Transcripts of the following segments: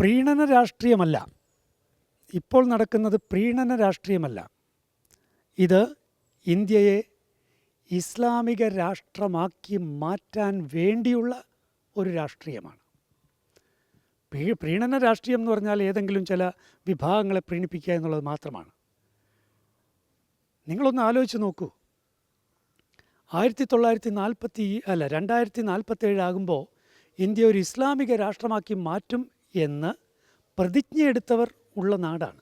പ്രീണന രാഷ്ട്രീയമല്ല. ഇപ്പോൾ നടക്കുന്നത് പ്രീണന രാഷ്ട്രീയമല്ല. ഇത് ഇന്ത്യയെ ഇസ്ലാമിക രാഷ്ട്രമാക്കി മാറ്റാൻ വേണ്ടിയുള്ള ഒരു രാഷ്ട്രീയമാണ്. പ്രീണന രാഷ്ട്രീയം എന്ന് പറഞ്ഞാൽ ഏതെങ്കിലും ചില വിഭാഗങ്ങളെ പ്രീണിപ്പിക്കുക എന്നുള്ളത് മാത്രമാണ്. നിങ്ങളൊന്ന് ആലോചിച്ച് നോക്കൂ. ആയിരത്തി തൊള്ളായിരത്തി നാൽപ്പത്തി അല്ല രണ്ടായിരത്തി നാൽപ്പത്തേഴ് ആകുമ്പോൾ ഇന്ത്യ ഒരു ഇസ്ലാമിക രാഷ്ട്രമാക്കി മാറ്റും എന്ന് പ്രതിജ്ഞയെടുത്തവർ ഉള്ള നാടാണ്.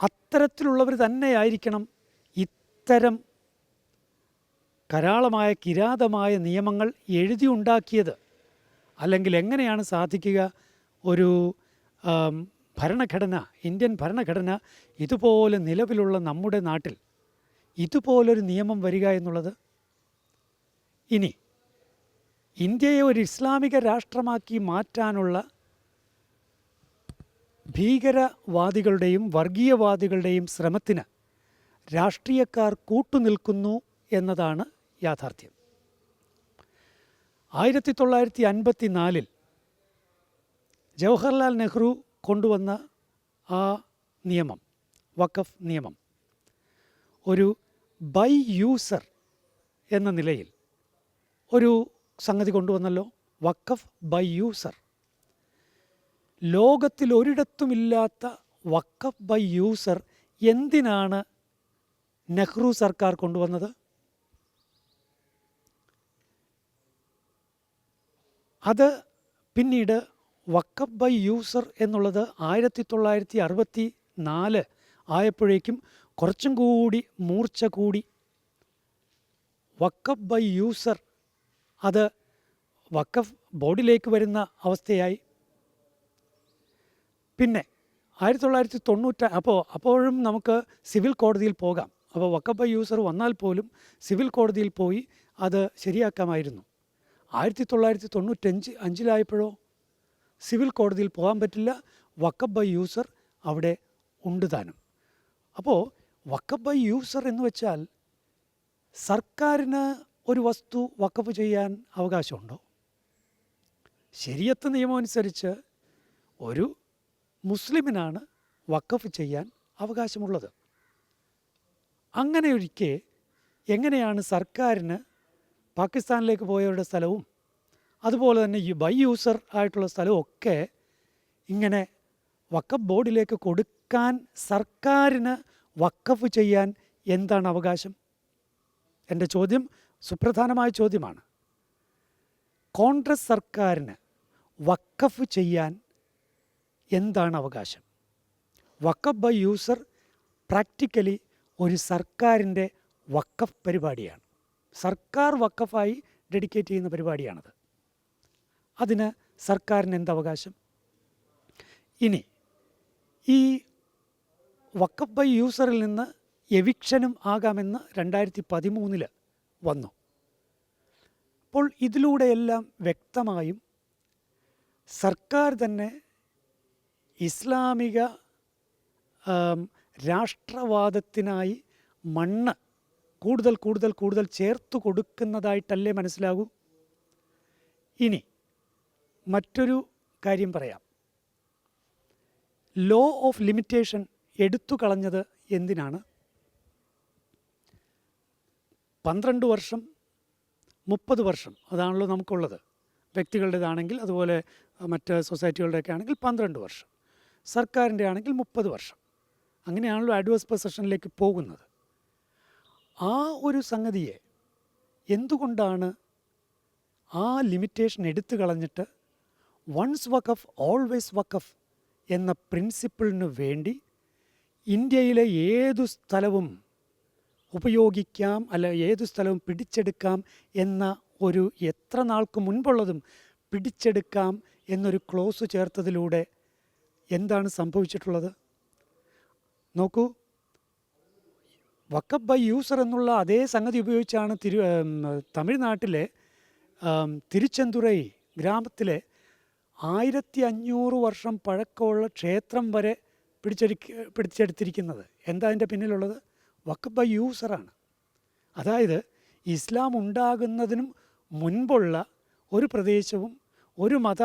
അത്തരത്തിലുള്ളവർ തന്നെയായിരിക്കണം ഇത്തരം കരാളമായ കിരാതമായ നിയമങ്ങൾ എഴുതി ഉണ്ടാക്കിയത്. അല്ലെങ്കിൽ എങ്ങനെയാണ് സാധിക്കുക? ഒരു ഭരണഘടന ഇന്ത്യൻ ഭരണഘടന ഇതുപോലെ നിലവിലുള്ള നമ്മുടെ നാട്ടിൽ ഇതുപോലൊരു നിയമം വരിക എന്നുള്ളത് ഇനി ഇന്ത്യയെ ഒരു ഇസ്ലാമിക രാഷ്ട്രമാക്കി മാറ്റാനുള്ള ഭീകരവാദികളുടെയും വർഗീയവാദികളുടെയും ശ്രമത്തിന് രാഷ്ട്രീയക്കാർ കൂട്ടുനിൽക്കുന്നു എന്നതാണ് യാഥാർത്ഥ്യം. ആയിരത്തി തൊള്ളായിരത്തി അൻപത്തി നാലിൽ ജവഹർലാൽ നെഹ്റു കൊണ്ടുവന്ന ആ നിയമം വഖഫ് നിയമം ഒരു ബൈ യൂസർ എന്ന നിലയിൽ ഒരു സംഗതി കൊണ്ടുവന്നല്ലോ. വഖഫ് ബൈ യൂസർ ലോകത്തിൽ ഒരിടത്തുമില്ലാത്ത വഖഫ് ബൈ യൂസർ എന്തിനാണ് നെഹ്റു സർക്കാർ കൊണ്ടുവന്നത്? അത് പിന്നീട് വക്കഫ് ബൈ യൂസർ എന്നുള്ളത് ആയിരത്തി തൊള്ളായിരത്തി അറുപത്തി നാല് ആയപ്പോഴേക്കും കുറച്ചും കൂടി മൂർച്ച കൂടി വക്കഫ് ബൈ യൂസർ അത് വക്കഫ് ബോർഡിലേക്ക് വരുന്ന അവസ്ഥയായി. പിന്നെ ആയിരത്തി തൊള്ളായിരത്തി തൊണ്ണൂറ്റ അപ്പോൾ അപ്പോഴും നമുക്ക് സിവിൽ കോടതിയിൽ പോകാം. അപ്പോൾ വക്കഫ് ബൈ യൂസർ വന്നാൽ പോലും സിവിൽ കോടതിയിൽ പോയി അത് ശരിയാക്കാമായിരുന്നു. ആയിരത്തി തൊള്ളായിരത്തി തൊണ്ണൂറ്റഞ്ച് അഞ്ചിലായപ്പോഴോ സിവിൽ കോടതിയിൽ പോകാൻ പറ്റില്ല. വക്കഫ് ബൈ യൂസർ അവിടെ ഉണ്ട് താനും. അപ്പോൾ ബൈ യൂസർ എന്ന് വെച്ചാൽ സർക്കാരിന് ഒരു വസ്തു വക്കപ്പ് ചെയ്യാൻ അവകാശമുണ്ടോ? ശരിയത്ത് നിയമം അനുസരിച്ച് ഒരു മുസ്ലിമിനാണ് വക്കഫ് ചെയ്യാൻ അവകാശമുള്ളത്. അങ്ങനെയൊരിക്കെ എങ്ങനെയാണ് സർക്കാരിന് പാകിസ്ഥാനിലേക്ക് പോയവരുടെ സ്ഥലവും അതുപോലെ തന്നെ ഈ ബൈ യൂസർ ആയിട്ടുള്ള സ്ഥലവും ഒക്കെ ഇങ്ങനെ വക്കഫ് ബോർഡിലേക്ക് കൊടുക്കാൻ സർക്കാരിന് വക്കഫ് ചെയ്യാൻ എന്താണ് അവകാശം? എന്റെ ചോദ്യം സുപ്രധാനമായ ചോദ്യമാണ്. കോൺഗ്രസ് സർക്കാരിന് വക്കഫ് ചെയ്യാൻ എന്താണ് അവകാശം? വക്കഫ് ബൈ യൂസർ പ്രാക്ടിക്കലി ഒരു സർക്കാരിന്റെ വക്കഫ് പരിപാടിയാണ്. സർക്കാർ വക്കഫായി ഡെഡിക്കേറ്റ് ചെയ്യുന്ന പരിപാടിയാണത്. അതിന് സർക്കാരിന് എന്തവകാശം ഇനി ഈ വക്കഫ് ബൈ യൂസറിൽ നിന്ന് എവിക്ഷനും ആകാമെന്ന് രണ്ടായിരത്തി പതിമൂന്നിൽ വന്നു. അപ്പോൾ ഇതിലൂടെയെല്ലാം വ്യക്തമായും സർക്കാർ തന്നെ ഇസ്ലാമിക രാഷ്ട്രവാദത്തിനായി മണ്ണ് കൂടുതൽ കൂടുതൽ കൂടുതൽ ചേർത്ത് കൊടുക്കുന്നതായിട്ടല്ലേ മനസ്സിലാകൂ? ഇനി മറ്റൊരു കാര്യം പറയാം. ലോ ഓഫ് ലിമിറ്റേഷൻ എടുത്തു കളഞ്ഞത് എന്തിനാണ്? പന്ത്രണ്ട് വർഷം മുപ്പത് വർഷം അതാണല്ലോ നമുക്കുള്ളത്. വ്യക്തികളുടേതാണെങ്കിൽ അതുപോലെ മറ്റ് സൊസൈറ്റികളുടെയൊക്കെ ആണെങ്കിൽ പന്ത്രണ്ട് വർഷം. സർക്കാരിന്റെ ആണെങ്കിൽ മുപ്പത് വർഷം. അങ്ങനെയാണല്ലോ അഡ്വേഴ്സ് പൊസഷനിലേക്ക് പോകുന്നത്. ആ ഒരു സംഗതിയെ എന്തുകൊണ്ടാണ് ആ ലിമിറ്റേഷൻ എടുത്തു കളഞ്ഞിട്ട് വൺസ് വക്കഫ് ഓൾവേസ് വക്കഫ് എന്ന പ്രിൻസിപ്പിളിന് വേണ്ടി ഇന്ത്യയിലെ ഏതു സ്ഥലവും ഉപയോഗിക്കാം അല്ല ഏത് സ്ഥലവും പിടിച്ചെടുക്കാം എന്ന ഒരു എത്ര നാൾക്ക് മുൻപുള്ളതും പിടിച്ചെടുക്കാം എന്നൊരു ക്ലോസ് ചേർത്തതിലൂടെ എന്താണ് സംഭവിച്ചിട്ടുള്ളത്? നോക്കൂ. വക്കബ് ബൈ യൂസർ എന്നുള്ള അതേ സംഗതി ഉപയോഗിച്ചാണ് തിരു തമിഴ്നാട്ടിലെ തിരുച്ചെന്തുറൈ ഗ്രാമത്തിലെ ആയിരത്തി അഞ്ഞൂറ് വർഷം പഴക്കമുള്ള ക്ഷേത്രം വരെ പിടിച്ചെടുക്ക പിടിച്ചെടുത്തിരിക്കുന്നത്. എന്താ അതിന്റെ പിന്നിലുള്ളത്? വക്കഫ് ബൈ യൂസറാണ്. അതായത് ഇസ്ലാം ഉണ്ടാകുന്നതിനും മുൻപുള്ള ഒരു പ്രദേശവും ഒരു മത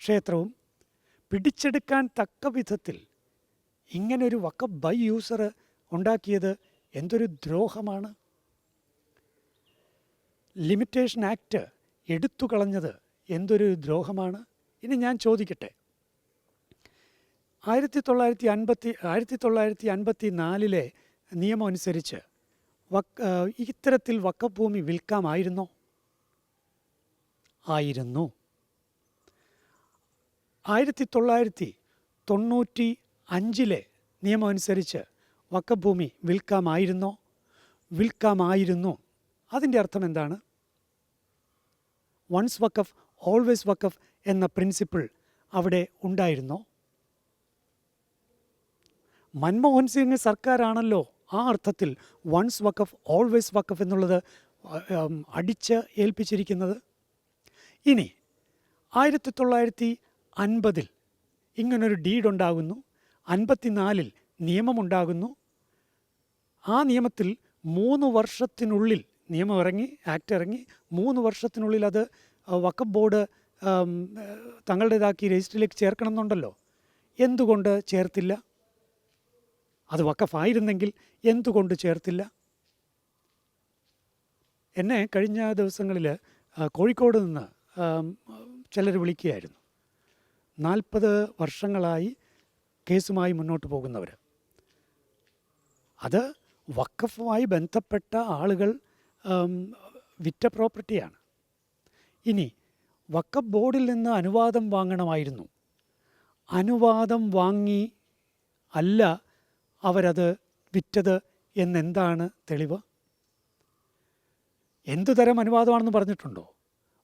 ക്ഷേത്രവും പിടിച്ചെടുക്കാൻ തക്ക വിധത്തിൽ ഇങ്ങനൊരു വക്ക ബൈ യൂസർ ഉണ്ടാക്കിയത് എന്തൊരു ദ്രോഹമാണ്. ലിമിറ്റേഷൻ ആക്ട് എടുത്തു കളഞ്ഞത് എന്തൊരു ദ്രോഹമാണ്. ഇനി ഞാൻ ചോദിക്കട്ടെ. ആയിരത്തി തൊള്ളായിരത്തി അൻപത്തി ആയിരത്തി തൊള്ളായിരത്തി അൻപത്തി നാലിലെ നിയമം അനുസരിച്ച് വക്ക ഇത്തരത്തിൽ വക്കഭൂമി വിൽക്കാമായിരുന്നോ? ആയിരുന്നു. ആയിരത്തി തൊള്ളായിരത്തി തൊണ്ണൂറ്റി അഞ്ചിലെ നിയമം അനുസരിച്ച് വക്കഭൂമി വിൽക്കാമായിരുന്നോ? വിൽക്കാമായിരുന്നു. അതിന്റെ അർത്ഥം എന്താണ്? വൺസ് വക്കഫ് ഓൾവേസ് വക്കഫ് എന്ന പ്രിൻസിപ്പിൾ അവിടെ ഉണ്ടായിരുന്നോ? മൻമോഹൻ സിംഗ് സർക്കാരാണല്ലോ ആ അർത്ഥത്തിൽ വൺസ് വക്കഫ് ഓൾവേസ് വക്കഫ് എന്നുള്ളത് അടിച്ച് ഏൽപ്പിച്ചിരിക്കുന്നത്. ഇനി ആയിരത്തി തൊള്ളായിരത്തി അൻപതിൽ ഇങ്ങനൊരു ഡീഡ് ഉണ്ടാകുന്നു. അൻപത്തിനാലിൽ നിയമമുണ്ടാകുന്നു. ആ നിയമത്തിൽ മൂന്ന് വർഷത്തിനുള്ളിൽ നിയമം ഇറങ്ങി ആക്ട് ഇറങ്ങി മൂന്ന് വർഷത്തിനുള്ളിൽ അത് വക്കഫ് ബോർഡ് തങ്ങളുടേതാക്കി രജിസ്റ്ററിലേക്ക് ചേർക്കണം എന്നുണ്ടല്ലോ എന്തുകൊണ്ട് ചേർത്തില്ല? അത് വക്കഫായിരുന്നെങ്കിൽ എന്തുകൊണ്ട് ചേർത്തില്ല? എന്നെ കഴിഞ്ഞ ദിവസങ്ങളിൽ കോഴിക്കോട് നിന്ന് ചിലർ വിളിക്കുകയായിരുന്നു. നാൽപ്പത് വർഷങ്ങളായി കേസുമായി മുന്നോട്ട് പോകുന്നവർ അത് വക്കഫുമായി ബന്ധപ്പെട്ട ആളുകൾ വിറ്റ പ്രോപ്പർട്ടിയാണ്. ഇനി വക്കഫ് ബോർഡിൽ നിന്ന് അനുവാദം വാങ്ങണമായിരുന്നു. അനുവാദം വാങ്ങി അല്ല അവരത് വിറ്റത് എന്നെന്താണ് തെളിവ്? എന്തുതരം അനുവാദമാണെന്ന് പറഞ്ഞിട്ടുണ്ടോ?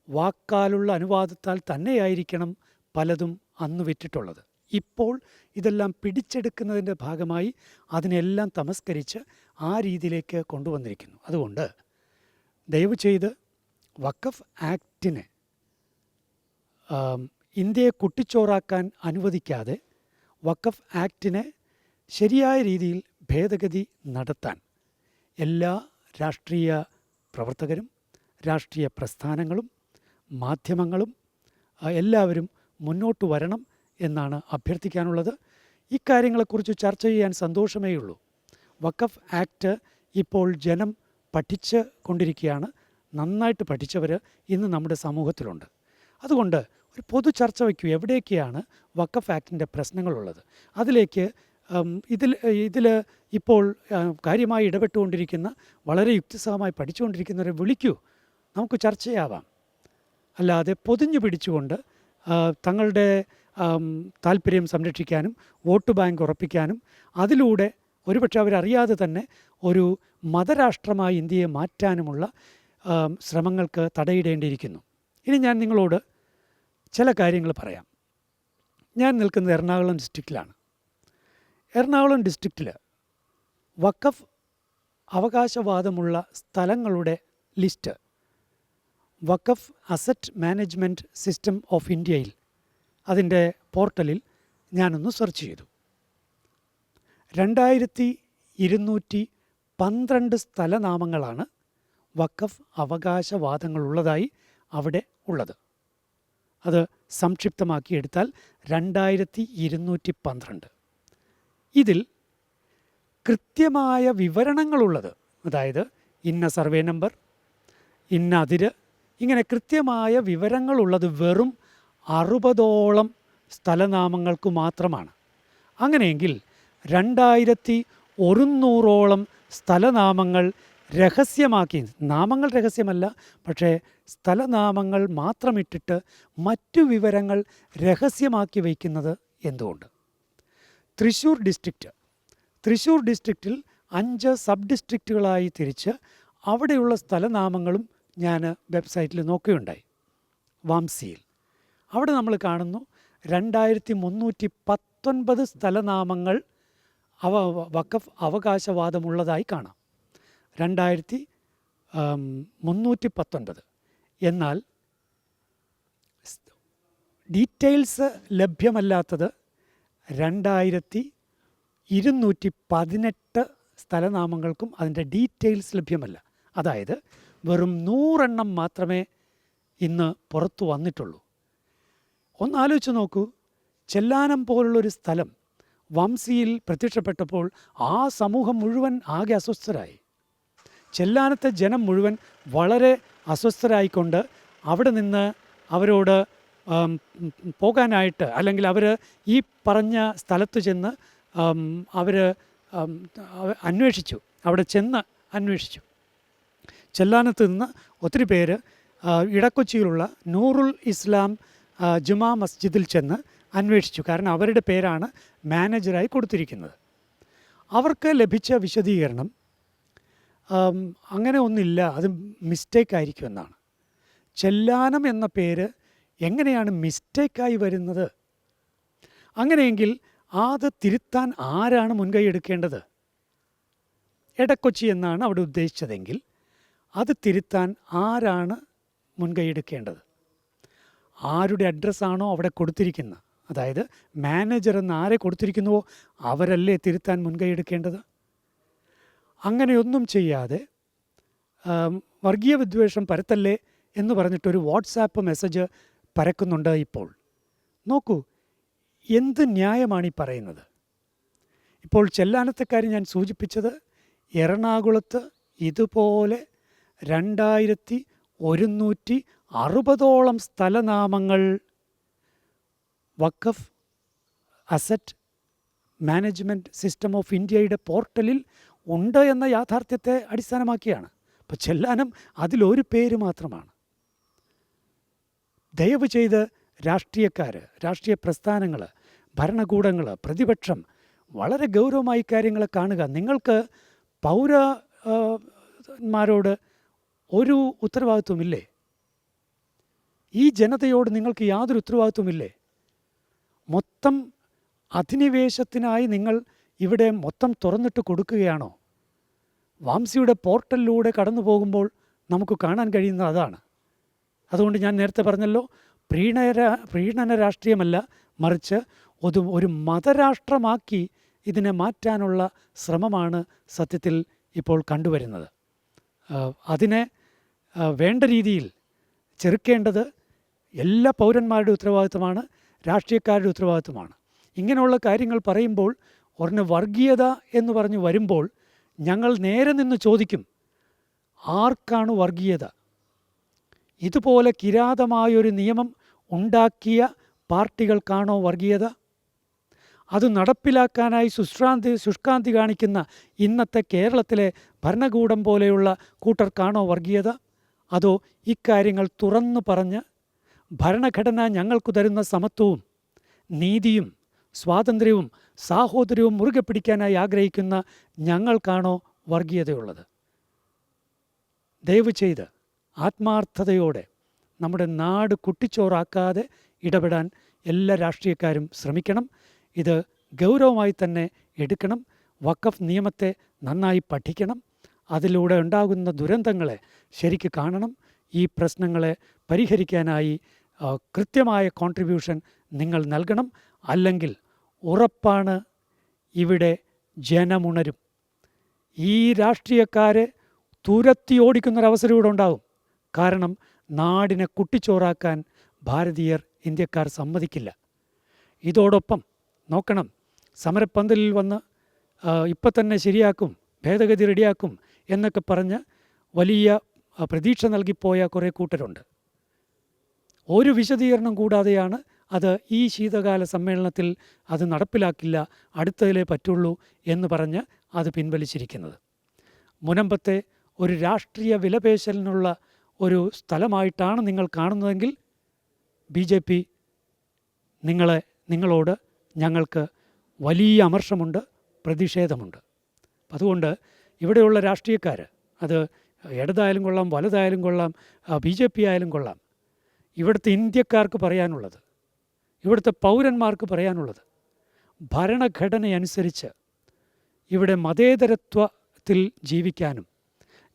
വാക്കാലുള്ള അനുവാദത്താൽ തന്നെയായിരിക്കണം പലതും അന്ന് വിറ്റിട്ടുള്ളത്. ഇപ്പോൾ ഇതെല്ലാം പിടിച്ചെടുക്കുന്നതിന്റെ ഭാഗമായി അതിനെല്ലാം തമസ്കരിച്ച് ആ രീതിയിലേക്ക് കൊണ്ടുവന്നിരിക്കുന്നു. അതുകൊണ്ട് ദയവ് ചെയ്ത് വക്കഫ് ആക്റ്റിനെ ഇന്ത്യയെ കുട്ടിച്ചോറാക്കാൻ അനുവദിക്കാതെ വക്കഫ് ആക്ടിനെ ശരിയായ രീതിയിൽ ഭേദഗതി നടത്താൻ എല്ലാ രാഷ്ട്രീയ പ്രവർത്തകരും രാഷ്ട്രീയ പ്രസ്ഥാനങ്ങളും മാധ്യമങ്ങളും എല്ലാവരും മുന്നോട്ട് വരണം എന്നാണ് അഭ്യർത്ഥിക്കാനുള്ളത്. ഇക്കാര്യങ്ങളെക്കുറിച്ച് ചർച്ച ചെയ്യാൻ സന്തോഷമേ ഉള്ളൂ. വഖഫ് ആക്ട് ഇപ്പോൾ ജനം പഠിച്ച് കൊണ്ടിരിക്കുകയാണ്. നന്നായിട്ട് പഠിച്ചവർ ഇന്ന് നമ്മുടെ സമൂഹത്തിലുണ്ട്. അതുകൊണ്ട് ഒരു പൊതു ചർച്ച വയ്ക്കൂ. എവിടെയൊക്കെയാണ് വഖഫ് ആക്ടിന്റെ പ്രശ്നങ്ങളുള്ളത്? അതിലേക്ക് ഇതിൽ ഇതിൽ ഇപ്പോൾ കാര്യമായി ഇടപെട്ടുകൊണ്ടിരിക്കുന്ന വളരെ യുക്തിസഹമായി പഠിച്ചുകൊണ്ടിരിക്കുന്നവരെ വിളിക്കൂ നമുക്ക് ചർച്ചയാവാം. അല്ലാതെ പൊതിഞ്ഞു പിടിച്ചുകൊണ്ട് തങ്ങളുടെ താല്പര്യം സംരക്ഷിക്കാനും വോട്ട് ബാങ്ക് ഉറപ്പിക്കാനും അതിലൂടെ ഒരുപക്ഷെ അവരറിയാതെ തന്നെ ഒരു മതരാഷ്ട്രമായി ഇന്ത്യയെ മാറ്റാനുമുള്ള ശ്രമങ്ങൾക്ക് തടയിടേണ്ടിയിരിക്കുന്നു. ഇനി ഞാൻ നിങ്ങളോട് ചില കാര്യങ്ങൾ പറയാം. ഞാൻ നിൽക്കുന്നത് എറണാകുളം ഡിസ്ട്രിക്റ്റിലാണ് എറണാകുളം ഡിസ്ട്രിക്റ്റിൽ വഖഫ് അവകാശവാദമുള്ള സ്ഥലങ്ങളുടെ list waqf asset management system of ഇന്ത്യയിൽ അതിന്റെ പോർട്ടലിൽ ഞാനൊന്ന് സെർച്ച് ചെയ്തു. രണ്ടായിരത്തി ഇരുന്നൂറ്റി പന്ത്രണ്ട് സ്ഥലനാമങ്ങളാണ് വഖഫ് അവകാശവാദങ്ങളുള്ളതായി അവിടെ ഉള്ളത്. അത് സംക്ഷിപ്തമാക്കിയെടുത്താൽ രണ്ടായിരത്തി ഇരുന്നൂറ്റി പന്ത്രണ്ട് ഇതിൽ കൃത്യമായ വിവരണങ്ങളുള്ളത്. അതായത് ഇന്ന സർവേ നമ്പർ ഇന്ന അതിര് ഇങ്ങനെ കൃത്യമായ വിവരങ്ങളുള്ളത് വെറും അറുപതോളം സ്ഥലനാമങ്ങൾക്ക് മാത്രമാണ്. അങ്ങനെയെങ്കിൽ രണ്ടായിരത്തി ഒരുന്നൂറോളം സ്ഥലനാമങ്ങൾ രഹസ്യമാക്കി നാമങ്ങൾ രഹസ്യമല്ല പക്ഷേ സ്ഥലനാമങ്ങൾ മാത്രമിട്ടിട്ട് മറ്റു വിവരങ്ങൾ രഹസ്യമാക്കി വയ്ക്കുന്നത് എന്തുകൊണ്ട്? തൃശ്ശൂർ ഡിസ്ട്രിക്റ്റ് തൃശ്ശൂർ ഡിസ്ട്രിക്റ്റിൽ അഞ്ച് സബ് ഡിസ്ട്രിക്റ്റുകളായി തിരിച്ച് അവിടെയുള്ള സ്ഥലനാമങ്ങളും ഞാൻ വെബ്സൈറ്റിൽ നോക്കുകയുണ്ടായി. വാംസിയിൽ. അവിടെ നമ്മൾ കാണുന്നു രണ്ടായിരത്തി മുന്നൂറ്റി പത്തൊൻപത് സ്ഥലനാമങ്ങൾ അവ വക്കഫ് അവകാശവാദമുള്ളതായി കാണാം. രണ്ടായിരത്തി മുന്നൂറ്റി പത്തൊൻപത് എന്നാൽ ഡീറ്റെയിൽസ് ലഭ്യമല്ലാത്തത് രണ്ടായിരത്തി ഇരുന്നൂറ്റി പതിനെട്ട് സ്ഥലനാമങ്ങൾക്കും അതിന്റെ ഡീറ്റെയിൽസ് ലഭ്യമല്ല. അതായത് വെറും നൂറെണ്ണം മാത്രമേ ഇന്ന് പുറത്തു വന്നിട്ടുള്ളൂ. ഒന്നാലോചിച്ച് നോക്കൂ. ചെല്ലാനം പോലുള്ളൊരു സ്ഥലം വംശിയിൽ പ്രത്യക്ഷപ്പെട്ടപ്പോൾ ആ സമൂഹം മുഴുവൻ ആകെ അസ്വസ്ഥരായി. ചെല്ലാനത്തെ ജനം മുഴുവൻ വളരെ അസ്വസ്ഥരായിക്കൊണ്ട് അവിടെ നിന്ന് അവരോട് പോകാനായിട്ട് അല്ലെങ്കിൽ അവർ ഈ പറഞ്ഞ സ്ഥലത്ത് ചെന്ന് അവർ അന്വേഷിച്ചു. അവിടെ ചെന്ന് അന്വേഷിച്ചു. ചെല്ലാനത്ത് നിന്ന് ഒത്തിരി പേര് ഇടക്കൊച്ചിയിലുള്ള നൂറുൽ ഇസ്ലാം ജുമാ മസ്ജിദിൽ ചെന്ന് അന്വേഷിച്ചു. കാരണം അവരുടെ പേരാണ് മാനേജറായി കൊടുത്തിരിക്കുന്നത്. അവർക്ക് ലഭിച്ച വിശദീകരണം അങ്ങനെ ഒന്നില്ല. അത് മിസ്റ്റേക്ക് ആയിരിക്കും എന്നാണ്. ചെല്ലാനം എന്ന പേര് എങ്ങനെയാണ് മിസ്റ്റേക്കായി വരുന്നത്? അങ്ങനെയെങ്കിൽ അത് തിരുത്താൻ ആരാണ് മുൻകൈ എടുക്കേണ്ടത്? എടക്കൊച്ചി എന്നാണ് അവിടെ ഉദ്ദേശിച്ചതെങ്കിൽ അത് തിരുത്താൻ ആരാണ് മുൻകൈ എടുക്കേണ്ടത്? ആരുടെ അഡ്രസ്സാണോ അവിടെ കൊടുത്തിരിക്കുന്നത്? അതായത് മാനേജർ എന്ന് ആരെ കൊടുത്തിരിക്കുന്നുവോ അവരല്ലേ തിരുത്താൻ മുൻകൈ എടുക്കേണ്ടത്? അങ്ങനെയൊന്നും ചെയ്യാതെ വർഗീയ വിദ്വേഷം പരത്തല്ലേ എന്ന് പറഞ്ഞിട്ടൊരു വാട്സാപ്പ് മെസ്സേജ് പരക്കുന്നുണ്ട് ഇപ്പോൾ. നോക്കൂ എന്ത് ന്യായമാണ് ഈ പറയുന്നത്? ഇപ്പോൾ ചെല്ലാനത്തെക്കാര്യം ഞാൻ സൂചിപ്പിച്ചത് എറണാകുളത്ത് ഇതുപോലെ രണ്ടായിരത്തി ഒരുന്നൂറ്റി അറുപതോളം സ്ഥലനാമങ്ങൾ waqf asset management system of ഇന്ത്യയുടെ പോർട്ടലിൽ ഉണ്ട് എന്ന യാഥാർത്ഥ്യത്തെ അടിസ്ഥാനമാക്കിയാണ്. അപ്പോൾ ചെല്ലാനം അതിലൊരു പേര് മാത്രമാണ്. ദയവ് ചെയ്ത് രാഷ്ട്രീയക്കാർ രാഷ്ട്രീയ പ്രസ്ഥാനങ്ങൾ ഭരണകൂടങ്ങൾ പ്രതിപക്ഷം വളരെ ഗൗരവമായി കാര്യങ്ങൾ കാണുക. നിങ്ങൾക്ക് പൗരന്മാരോട് ഒരു ഉത്തരവാദിത്വമില്ലേ? ഈ ജനതയോട് നിങ്ങൾക്ക് യാതൊരു ഉത്തരവാദിത്വമില്ലേ? മൊത്തം അധിനിവേശത്തിനായി നിങ്ങൾ ഇവിടെ മൊത്തം തുറന്നിട്ട് കൊടുക്കുകയാണോ? വാംസിയുടെ പോർട്ടലിലൂടെ കടന്നു പോകുമ്പോൾ നമുക്ക് കാണാൻ കഴിയുന്നത് അതാണ്. അതുകൊണ്ട് ഞാൻ നേരത്തെ പറഞ്ഞല്ലോ പ്രീണര പ്രീണന രാഷ്ട്രീയമല്ല മറിച്ച് ഒരു ഒരു മതരാഷ്ട്രമാക്കി ഇതിനെ മാറ്റാനുള്ള ശ്രമമാണ് സത്യത്തിൽ ഇപ്പോൾ കണ്ടുവരുന്നത്. അതിനെ വേണ്ട രീതിയിൽ ചെറുക്കേണ്ടത് എല്ലാ പൗരന്മാരുടെ ഉത്തരവാദിത്വമാണ് രാഷ്ട്രീയക്കാരുടെ ഉത്തരവാദിത്വമാണ്. ഇങ്ങനെയുള്ള കാര്യങ്ങൾ പറയുമ്പോൾ ഉടനെ വർഗീയത എന്ന് പറഞ്ഞ് വരുമ്പോൾ ഞങ്ങൾ നേരെ നിന്ന് ചോദിക്കും ആർക്കാണ് വർഗീയത? ഇതുപോലെ കിരാതമായൊരു നിയമം ഉണ്ടാക്കിയ പാർട്ടികൾക്കാണോ വർഗീയത? അത് നടപ്പിലാക്കാനായി സുശ്രാന്തി ശുഷ്കാന്തി കാണിക്കുന്ന ഇന്നത്തെ കേരളത്തിലെ ഭരണകൂടം പോലെയുള്ള കൂട്ടർക്കാണോ വർഗീയത? അതോ ഇക്കാര്യങ്ങൾ തുറന്നു പറഞ്ഞ് ഭരണഘടന ഞങ്ങൾക്ക് തരുന്ന സമത്വവും നീതിയും സ്വാതന്ത്ര്യവും സാഹോദര്യവും മുറുകെ പിടിക്കാനായി ആഗ്രഹിക്കുന്ന ഞങ്ങൾക്കാണോ വർഗീയതയുള്ളത്? ദയവ് ചെയ്ത് ആത്മാർത്ഥതയോടെ നമ്മുടെ നാട് കുട്ടിച്ചോറാക്കാതെ ഇടപെടാൻ എല്ലാ രാഷ്ട്രീയക്കാരും ശ്രമിക്കണം. ഇത് ഗൗരവമായി തന്നെ എടുക്കണം. വഖഫ് നിയമത്തെ നന്നായി പഠിക്കണം. അതിലൂടെ ഉണ്ടാകുന്ന ദുരന്തങ്ങളെ ശരിക്ക് കാണണം. ഈ പ്രശ്നങ്ങളെ പരിഹരിക്കാനായി കൃത്യമായ കോൺട്രിബ്യൂഷൻ നിങ്ങൾ നൽകണം. അല്ലെങ്കിൽ ഉറപ്പാണ് ഇവിടെ ജനമുണരും. ഈ രാഷ്ട്രീയക്കാരെ തുരത്തി ഓടിക്കുന്നൊരവസരം ഇവിടെ ഉണ്ടാകും കാരണം നാടിനെ കുട്ടിച്ചോറാക്കാൻ ഭാരതീയർ ഇന്ത്യക്കാർ സമ്മതിക്കില്ല. ഇതോടൊപ്പം നോക്കണം സമരപ്പന്തലിൽ വന്ന് ഇപ്പം തന്നെ ശരിയാക്കും ഭേദഗതി റെഡിയാക്കും എന്നൊക്കെ പറഞ്ഞ് വലിയ പ്രതീക്ഷ നൽകിപ്പോയ കുറേ കൂട്ടരുണ്ട്. ഒരു വിശദീകരണം കൂടാതെയാണ് അത് ഈ ശീതകാല സമ്മേളനത്തിൽ അത് നടപ്പിലാക്കില്ല അടുത്തതിലേ പറ്റുള്ളൂ എന്ന് പറഞ്ഞ് അത് പിൻവലിച്ചിരിക്കുന്നത്. മുനമ്പത്തെ ഒരു രാഷ്ട്രീയ വിലപേശലിനുള്ള ഒരു സ്ഥലമായിട്ടാണ് നിങ്ങൾ കാണുന്നതെങ്കിൽ ബി ജെ പി നിങ്ങളെ നിങ്ങളോട് ഞങ്ങൾക്ക് വലിയ അമർഷമുണ്ട് പ്രതിഷേധമുണ്ട്. അതുകൊണ്ട് ഇവിടെയുള്ള രാഷ്ട്രീയക്കാർ അത് ഇടതായാലും കൊള്ളാം വലതായാലും കൊള്ളാം ബി ജെ പി ആയാലും കൊള്ളാം ഇവിടുത്തെ ഇന്ത്യക്കാർക്ക് പറയാനുള്ളത് ഇവിടുത്തെ പൗരന്മാർക്ക് പറയാനുള്ളത് ഭരണഘടനയനുസരിച്ച് ഇവിടെ മതേതരത്വത്തിൽ ജീവിക്കാനും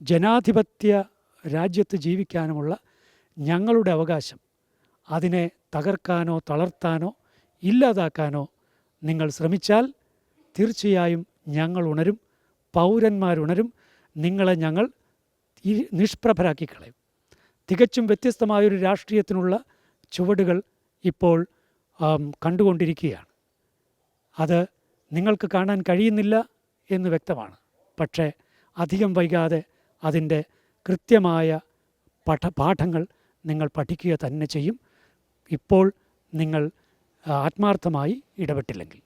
ജനാധിപത്യ രാജ്യത്ത് ജീവിക്കാനുമുള്ള ഞങ്ങളുടെ അവകാശം. അതിനെ തകർക്കാനോ തളർത്താനോ ഇല്ലാതാക്കാനോ നിങ്ങൾ ശ്രമിച്ചാൽ തീർച്ചയായും ഞങ്ങൾ ഉണരും പൗരന്മാരുണരും നിങ്ങളെ ഞങ്ങൾ നിഷ്പ്രഭരാക്കി കളയും. തികച്ചും വ്യത്യസ്തമായൊരു രാഷ്ട്രീയത്തിനുള്ള ചുവടുകൾ ഇപ്പോൾ കണ്ടുകൊണ്ടിരിക്കുകയാണ്. അത് നിങ്ങൾക്ക് കാണാൻ കഴിയുന്നില്ല എന്ന് വ്യക്തമാണ്. പക്ഷേ അധികം വൈകാതെ അതിന്റെ കൃത്യമായ പഠ പാഠങ്ങൾ നിങ്ങൾ പഠിക്കുക തന്നെ ചെയ്യും. ഇപ്പോൾ നിങ്ങൾ ആത്മാർത്ഥമായി ഇടപെട്ടില്ലെങ്കിൽ.